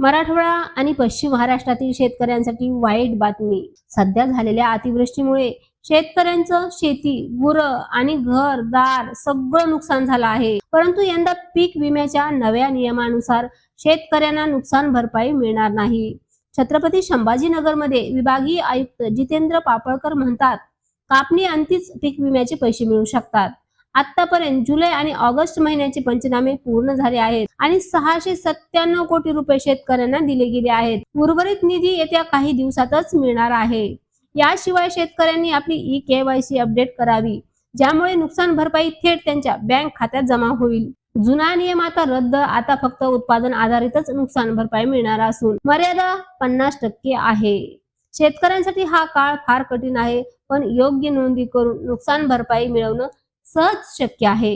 मराठवाडा आणि पश्चिम महाराष्ट्रातील शेतकऱ्यांसाठी वाईट बातमी. सध्या झालेल्या अतिवृष्टीमुळे शेतकऱ्यांचं शेती गुरं आणि घर दार सगळं नुकसान झालं आहे. परंतु यंदा पीक विम्याच्या नव्या नियमानुसार शेतकऱ्यांना नुकसान भरपाई मिळणार नाही. छत्रपती संभाजीनगरमध्ये विभागीय आयुक्त जितेंद्र पापळकर म्हणतात कापणी अंतीच पीक विम्याचे पैसे मिळू शकतात. आतापर्यंत जुलै आणि ऑगस्ट महिन्याचे पंचनामे पूर्ण झाले आहेत आणि सहाशे सत्त्याण्णव कोटी रुपये शेतकऱ्यांना दिले गेले आहेत. उर्वरित निधी येत्या काही दिवसातच मिळणार आहे. याशिवाय शेतकऱ्यांनी आपली ई केवायसी अपडेट करावी ज्यामुळे नुकसान भरपाई थेट त्यांच्या बँक खात्यात जमा होईल. जुना नियम आता रद्द आता फक्त उत्पादन आधारितच नुकसान भरपाई मिळणार असून मर्यादा पन्नास टक्के आहे. शेतकऱ्यांसाठी हा काळ फार कठीण आहे पण योग्य नोंदी करून नुकसान भरपाई मिळवणं सहज शक्य आहे.